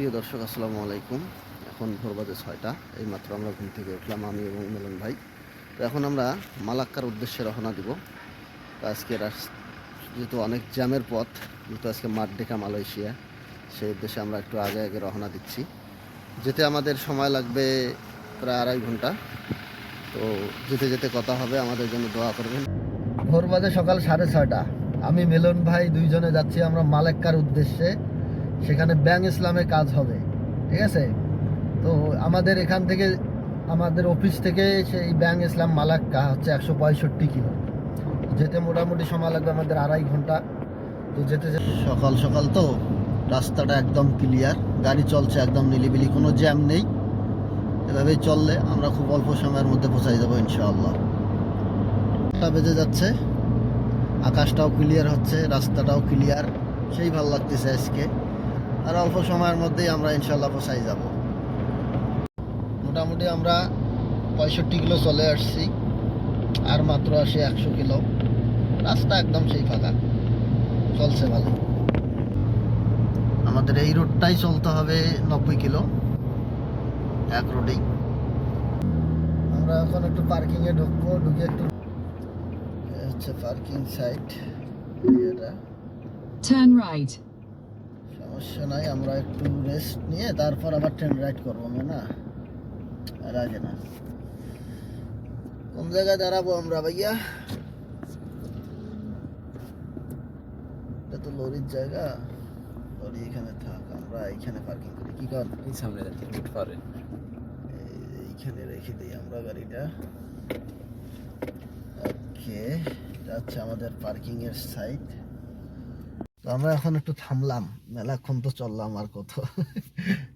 প্রিয় দর্শক, আসসালামু আলাইকুম। এখন ভোর বাজে ছয়টা, এইমাত্র আমরা ঘুম থেকে উঠলাম আমি এবং মিলন ভাই। তো এখন আমরা মালাক্কার উদ্দেশ্যে রওনা দিব। তো আজকে যেহেতু অনেক জ্যামের পথ, যেহেতু আজকে মাড্ডেকা মালয়েশিয়া, সেই উদ্দেশ্যে আমরা একটু আগে আগে রওনা দিচ্ছি। যেতে আমাদের সময় লাগবে প্রায় আড়াই ঘণ্টা। তো যেতে যেতে কথা হবে, আমাদের জন্য দোয়া করবেন। ভোর বাজে সকাল সাড়ে ছয়টা। আমি মিলন ভাই, দুইজনে যাচ্ছি আমরা মালাক্কার উদ্দেশ্যে। সেখানে ব্যাং ইসলামে কাজ হবে, ঠিক আছে? তো আমাদের এখান থেকে, আমাদের অফিস থেকে সেই ব্যাং ইসলাম মালাক্কা হচ্ছে একশো পঁয়ষট্টি কিলো। যেতে মোটামুটি সময় লাগবে আমাদের আড়াই ঘণ্টা। তো যেতে যেতে সকাল সকাল তো রাস্তাটা একদম ক্লিয়ার গাড়ি চলছে একদম নিলিবিলি, কোনো জ্যাম নেই। এভাবেই চললে আমরা খুব অল্প সময়ের মধ্যে পৌঁছাই যাব ইনশাআল্লাহ। বেজে যাচ্ছে, আকাশটাও ক্লিয়ার হচ্ছে, রাস্তাটাও ক্লিয়ার সেই ভালো লাগতেছে আজকে। আর অল্প সময়ের মধ্যেই আমরা ইনশাল্লাহ পৌঁছাই যাব। মোটামুটি আমরা পঁয়ষট্টি কিলো চলে আসছি, আর মাত্র আসে একশো কিলো। রাস্তা একদম সেই ফাঁকা। চলছে ভালো। আমাদের এই রোডটাই চলতে হবে নব্বই কিলো, এক রোডেই। আমরা এখন একটু পার্কিংয়ে ঢুকবো, ঢুকে একটু হচ্ছে পার্কিং সাইট। এটা right. সমস্যা নাই আমরা একটু রেস্ট নিয়ে তারপর আবার ট্রেন রাইড করব আমরা না? আগে না। কোন জায়গায় দাঁড়াবো আমরা ভাইয়া? এটা তো লরির জায়গা। লরি এখানে থাক আমরা এইখানে পার্কিং করি কি কর? এই সামনে পারে। এইখানে রেখে দিই আমরা গাড়িটা। ওকে এটা হচ্ছে আমাদের পার্কিং এর সাইট আমরা এখন একটু থামলাম, মেলাক্ষণ তো চললাম আর কত।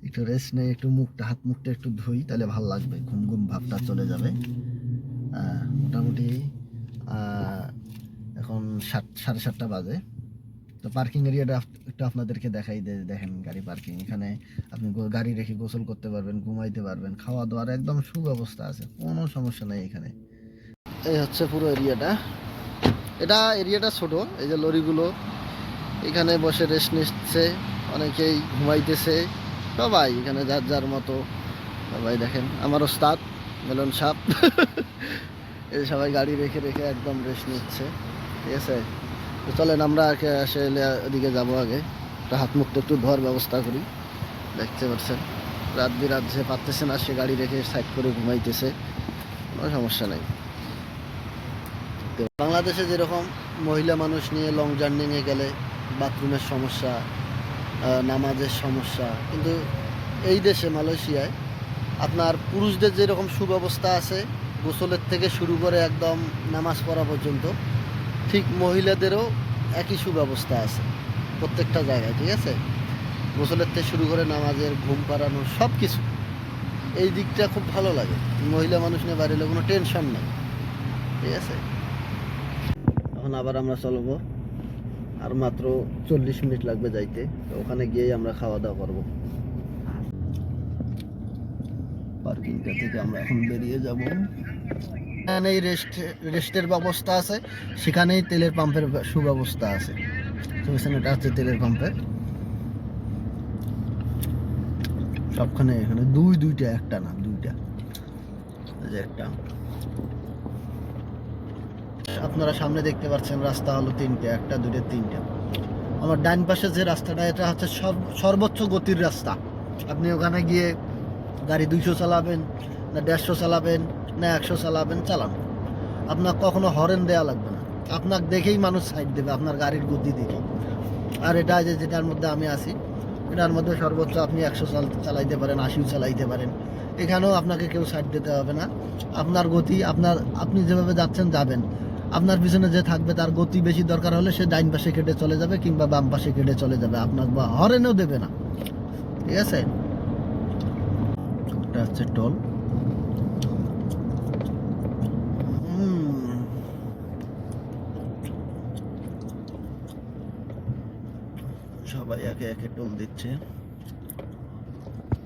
একটু রেস্ট নেই, একটু মুখটা, হাত মুখটা একটু ধুই, তাহলে ভালো লাগবে ঘুম ঘুম ভাবটা চলে যাবে। মোটামুটি এখন সাত, সাড়ে সাতটা বাজে। তো পার্কিং এরিয়াটা একটু আপনাদেরকে দেখাই দেখেন গাড়ি পার্কিং এখানে আপনি গাড়ি রেখে গোসল করতে পারবেন, ঘুমাইতে পারবেন, খাওয়া দাওয়ার একদম সুব্যবস্থা আছে, কোনো সমস্যা নেই এখানে। এই হচ্ছে পুরো এরিয়াটা এটা এরিয়াটা ছোট, এই যে লরিগুলো এখানে বসে রেস্ট নিচ্ছে, অনেকেই ঘুমাইতেছে। সবাই এখানে যার যার মতো। সবাই দেখেন আমার ওস্তাদ মেলন সাপ। এই সবাই গাড়ি রেখে রেখে একদম রেস্ট নিচ্ছে। ঠিক আছে? চলেন, আমরা আসলে ওদিকে যাব আগে। একটা হাত মুখটা একটু ধোয়ার ব্যবস্থা করি। দেখতে পাচ্ছেন, রাত বিরাত যে পারতেছে না, সে গাড়ি রেখে সাইড করে ঘুমাইতেছে। কোনো সমস্যা নেই। বাংলাদেশে যেরকম মহিলা মানুষ নিয়ে লং জার্নিংয়ে গেলে বাথরুমের সমস্যা নামাজের সমস্যা। কিন্তু এই দেশে, মালয়েশিয়ায়, আপনার পুরুষদের যেরকম সুব্যবস্থা আছে, গোসলের থেকে শুরু করে একদম নামাজ পড়া পর্যন্ত, ঠিক মহিলাদেরও একই সুব্যবস্থা আছে প্রত্যেকটা জায়গায়, ঠিক আছে? গোসলের থেকে শুরু করে নামাজের, ঘুম পাড়ানো সব কিছু এই দিকটা খুব ভালো লাগে। মহিলা মানুষ নিয়ে বাড়িলে কোনো টেনশন নেই, ঠিক আছে? এখন আবার আমরা চলবো। আর মাত্র চল্লিশ মিনিট লাগবে যাইতে। তো ওখানে গিয়েই আমরা খাওয়া দাওয়া করব। পার্কিংটা থেকে আমরা এখন বেরিয়ে যাব। এখানেই রেস্ট রেস্টের ব্যবস্থা আছে। সেখানেই তেলের পাম্পের ব্য- সুব্যবস্থা আছে। এটা হচ্ছে তেলের পাম্পের সবখানে এখানে দুই, দুইটা, একটা না, দুইটা। একটা। আপনারা সামনে দেখতে পাচ্ছেন রাস্তা হলো তিনটে, একটা দুটো তিনটে। আমার ডান পাশে যে রাস্তাটা, এটা হচ্ছে সর্ব- সর্বোচ্চ গতির রাস্তা। আপনি ওখানে গিয়ে গাড়ি দুইশো চালাবেন, না দেড়শো চালাবেন, না একশো চালাবেন, চালান। আপনার কখনো হরেন দেওয়া লাগবে না। আপনাকে দেখেই মানুষ সাইড দেবে, আপনার গাড়ির গতি দেখে। আর এটা যে যেটার মধ্যে আমি আছি, এটার মধ্যে সর্বোচ্চ আপনি একশো চাল চালাইতে পারেন, আশিও চালাইতে পারেন। এখানেও আপনাকে কেউ সাইড দিতে হবে না। আপনার গতি, আপনার আপনি যেভাবে যাচ্ছেন, যাবেন। আপনার পিছনে যে থাকবে, তার গতি বেশি দরকার হলে সে ডাইন পাশে কেটে চলে যাবে কিংবা বাম পাশে কেটে চলে যাবে। আপনার বা হরেনও দেবে না। ঠিক আছে? হচ্ছে টোল। সবাই একে একে টোল দিচ্ছে।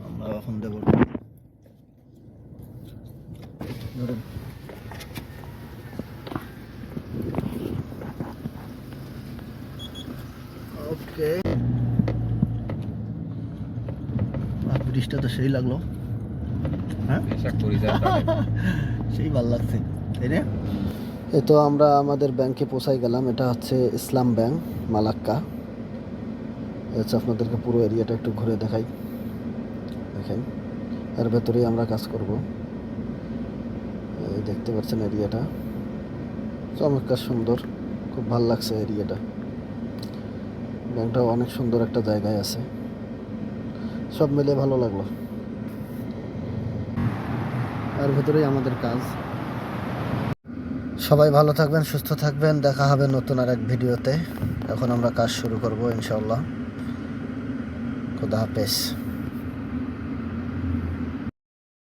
আমরা এখন দেব। ধরুন। ওকে ব্রিজটা তো সেই লাগল। হ্যাঁ? সেই ভালো লাগছে। তাই না? এ তো আমরা আমাদের ব্যাংকে পৌঁছাই গেলাম। এটা হচ্ছে ইসলাম ব্যাংক মালাক্কা। হচ্ছে আপনাদেরকে পুরো এরিয়াটা একটু ঘুরে দেখাই। দেখেন এর ভেতরেই আমরা কাজ করব। এই দেখতে পাচ্ছেন এরিয়াটা। চমৎকার সুন্দর। খুব ভালো লাগছে এরিয়াটা। ব্যাংকটাও অনেক সুন্দর একটা জায়গায় আছে। সব মিলে ভালো লাগল। আর ভেতরেই আমাদের কাজ। সবাই ভালো থাকবেন, সুস্থ থাকবেন। দেখা হবে নতুন আর এক ভিডিওতে। এখন আমরা কাজ শুরু করব ইনশাল্লাহ খুদা হাফেজ।